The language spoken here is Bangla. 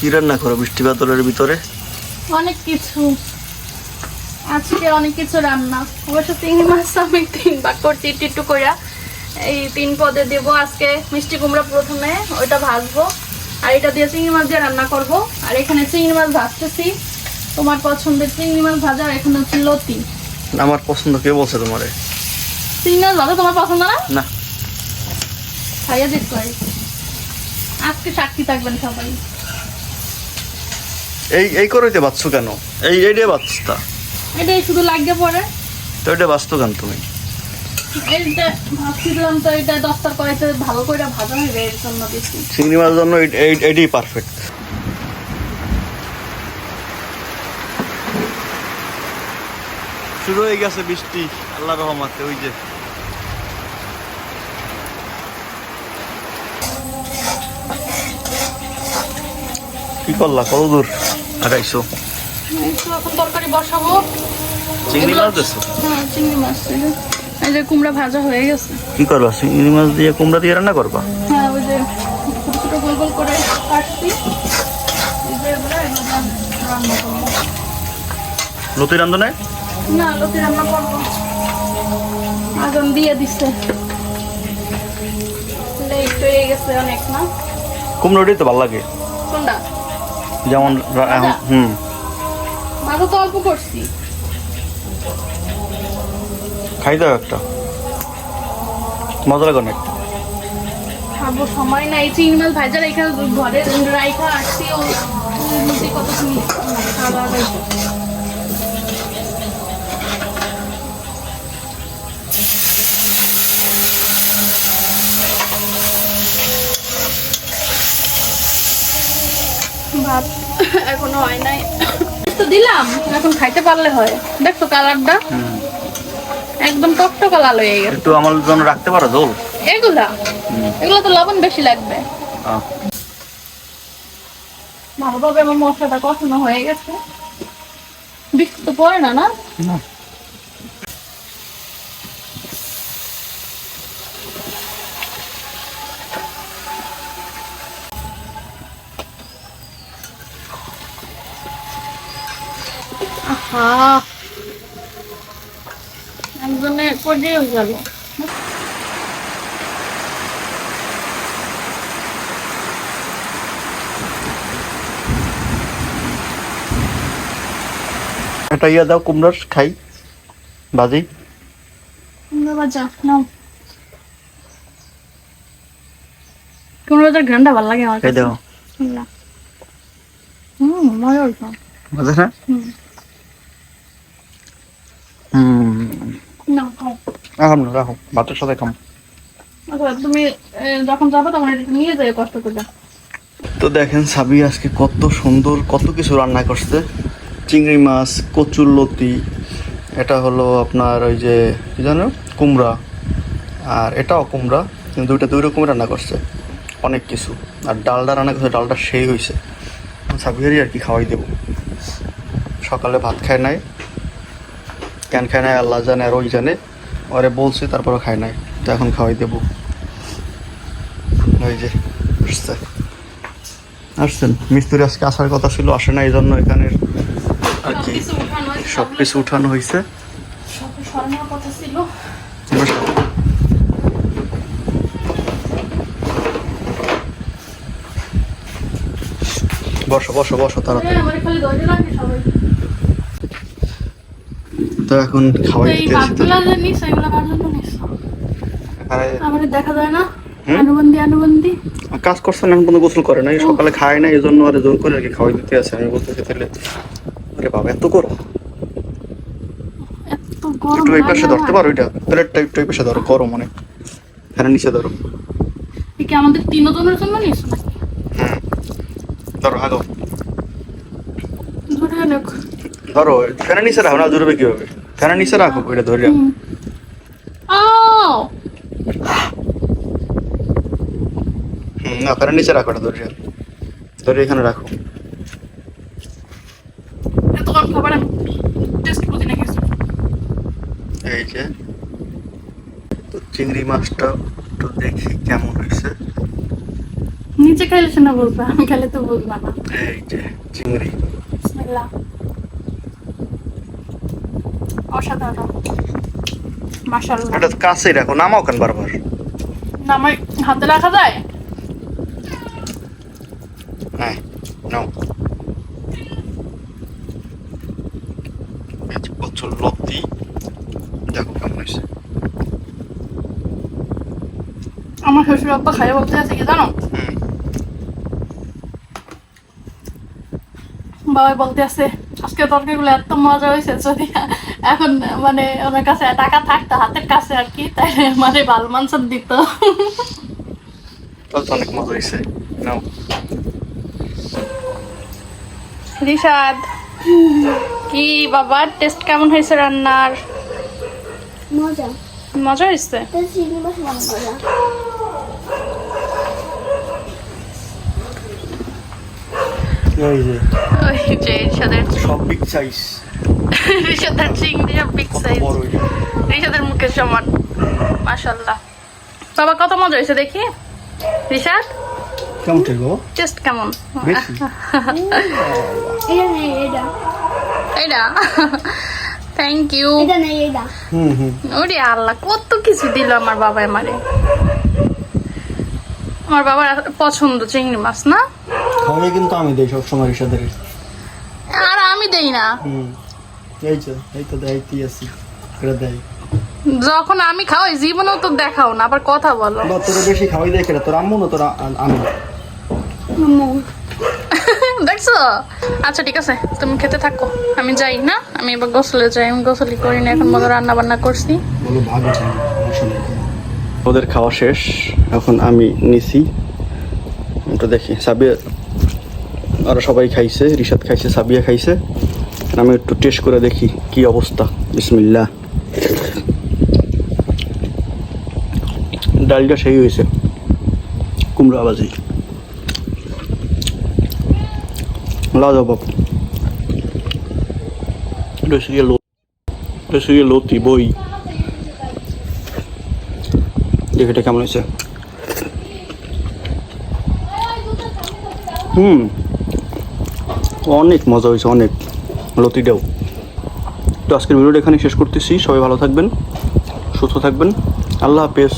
কি রান্না করো বৃষ্টি বাদলের ভিতরে? অনেক কিছু। আজকে অনেক কিছু রান্না। অবশ্য চিংড়ি মাছ আমি তিন ভাগ করছি একটু একটু কইরা। এই তিন পদে দেব আজকে মিষ্টি কুমড়া প্রথমে ওইটা ভাজবো। আর এটা দিয়ে চিংড়ি মাছ দিয়ে রান্না করব। আর এখানে চিংড়ি মাছ ভাজতেছি। তোমার পছন্দের চিংড়ি মাছ ভাজা আর এখানে হচ্ছে লতি। আমার পছন্দ কে বলছে তোমারে? চিংড়ি মাছ ভাজা তোমার পছন্দ না? না। খাইয়া দেখতে আজকে সাক্ষী থাকবেন সবাই। এই এই করইতে বাঁচছো কেন? এই এইটাই বাঁচতা। এটাই শুধু লাগিয়ে পড়ে তো এটা বাঁচতো কেন তুমি? এইটা ভাবছিলাম তো এটা দস্তার কড়াইতে ভালো করে ভাজা হবে এর জন্য বেশি। চিংড়ি মাছের জন্য পারফেক্ট শুরু হয়ে গেছে বৃষ্টি আল্লাহ রহমাতে ওই যে। কি করলা কত দূর? এখন তরকারি বসাবো। চিংড়ি মাছ দেছো? হ্যাঁ চিংড়ি মাছ এই যে- কুমড়া ভাজা হয়ে গেছে। কি করবা চিংড়ি মাছ দিয়ে কুমড়া দিয়ে রান্না করবা? হ্যাঁ ওই যে ছোট ছোট গোল গোল করে কাটছি। লতি রান্ধনে না লতি রান্না করব। আগুন দিয়ে লেট হয়ে গেছে অনেক না? কুমড়োটাই তো ভালো লাগে। কোনটা? যেমন এখন হুম মাথা তো অল্প করছি খাই দাও একটা মজা লাগে অনেক খাব সময় নাই চিংড়ি মাছ ভাজা রেখে ঘরে রাইখা আসছি ও কত খাওয়া দাওয়া ভাত এখনও হয় নাই। তো দিলাম এখন খাইতে পারলে হয়। দেখো কালারটা। একদম টকটকা লাল হয়ে গেছে। একটু আমার জন্য রাখতে পারো জল? এগুলা? এগুলা তো লবণ বেশি লাগবে। ভালোভাবে আমার মশলাটা কষানো হয়ে গেছে। বিক্রি তো পড়ে না? না। একজনে পর্যায়ে হয়ে গেল একটা ইয়ে দাও কুমড়োর খাই। বাজি। কুমড়ো ভাজা নাও। কুমড়ো ভাজার ভালো লাগে আমার খাই দাও। হুম মজা হইতো মজা না হুম না খাও রাখো না রাখো ভাতের সাথে খাম আচ্ছা তুমি যখন যাব তখন নিয়ে যাবে কষ্ট করে। তো দেখেন সাবি আজকে কত সুন্দর কত কিছু রান্না করছে। চিংড়ি মাছ কচুর লতি এটা হলো আপনার ওই যে কি জানো? কুমড়া। আর এটাও কুমড়া কিন্তু দুইটা দুই রকমের রান্না করছে অনেক কিছু। আর ডালটা রান্না করছে ডালটা সেই হয়েছে সাবিহারি আর কি খাওয়াই দেবো। সকালে ভাত খায় নাই ক্যান খায় নাই আল্লাহ জানে আর ওই জানে। ওরে বলছি তারপরে খায় নাই। তো এখন খাওয়াই দেবো। ওই যে আসছে। আসছেন? মিস্ত্রি আজকে আসার কথা ছিল আসে না এই জন্য এখানে আর কি সব কিছু উঠানো হয়েছে। বসো বসো বসো তাড়াতাড়ি হ্যাঁ, আমার খালি ধৈর্য লাগে সবাই তো এখন খাওয়াই দিতে এসে আমাদের দেখা যায় না। কাজ করছে না এখন গোসল করে নাই সকালে খায় না এই জন্য আরে জোর করে আর কি খাওয়াই দিতে আছে। আমি বলতেছি তাহলে আরে বাবা এত গরম। একটু এই পাশে ধরতে পারো এটা। প্লেটটা একটু এই পাশে ধরো গরম অনেক। ফ্যানের নিচে ধরো। কি আমাদের তিনজনের জন্য হুম। ধরো আগো ধরে ফ্যানের নিচে রাখো না জুড়বে কীভাবে? ফ্যানের নিচে রাখো এটা ধরে রাখো। না ফ্যানের নিচে রাখো এটা ধরে রাখো। ধরে এখানে রাখো। এই যে তো চিংড়ি মাছটা একটু দেখি কেমন হয়েছে। নিচে খাইলে সে না বলবে আমি খাইলে তো বলবা না। এই যে চিংড়ি। বিসমিল্লাহ। অসাধারণ। মাশাআল্লাহ। এটা কাছেই রাখো নামাও কেন বারবার? না আমার হাতে রাখা যায়? হ্যাঁ নাও। দেখো কেমন হয়েছে। আমার শ্বশুর আব্বা খাই বলতে আছে কি জানো? হুম। বাবাই বলতে আছে আজকে তরকারিগুলো এত মজা হয়েছে যদি এখন মানে ওনার কাছে টাকা থাকতো হাতের কাছে আর কি তাই মানে ভালো মাংস দিত। অনেক মজা হয়েছে। রিশাদ কি বাবা টেস্ট কেমন হয়েছে রান্নার? মজা। মজা হয়েছে? তো চিংড়ি মাছ মজা এই যে। ওই যে রিশাদের সব বিগ সাইজ রিশাদের চিংড়ি বিগ কত সাইজ রিশাদের মুখের সমান। মাশাল্লাহ বাবা কত মজা হয়েছে দেখি? রিশাদ কেমন গো টেস্ট কেমন। এটা এটা। এইটা থ্যাংক ইউ এটা হুম হুম। ওরে আল্লাহ কত কিছু দিল আমার বাবা আমারে। আমার বাবার পছন্দ চিংড়ি মাছ না? খাওয়াই কিন্তু আমি দেই সবসময় রিসাদের আর আমি দেই না। এই তো এই তো আছি এটা দেয় যখন আমি খাওয়াই জীবনেও তো দেখাও না আবার কথা বলো। বা তোরা বেশি খাওয়াই দেয় কেটা তোর আম্মু না তোরা আমি? দেখছ? আচ্ছা ঠিক আছে তুমি খেতে থাকো। আমি যাই না? আমি এবার গোসলে যাই আমি গোসলি করি না এখন মতো রান্না বান্না করছি। বলো ভাগ ওদের খাওয়া শেষ। এখন আমি নিছি। ওটা দেখি। সাবিয়া আরও সবাই খাইছে, রিশাদ খাইছে, সাবিয়া খাইছে। আমি একটু টেস্ট করে দেখি কি অবস্থা। বিসমিল্লাহ। ডালটা সেই হয়েছে। কুমড়া বাজি লাজবাব এটা লতি, বই। দেখে এটা কেমন হয়েছে? হুম। অনেক মজা হয়েছে, অনেক। লতিটাও তো আজকের ভিডিওটা এখানে শেষ করতেছি। সবাই ভালো থাকবেন, সুস্থ থাকবেন। আল্লাহ হাফেজ।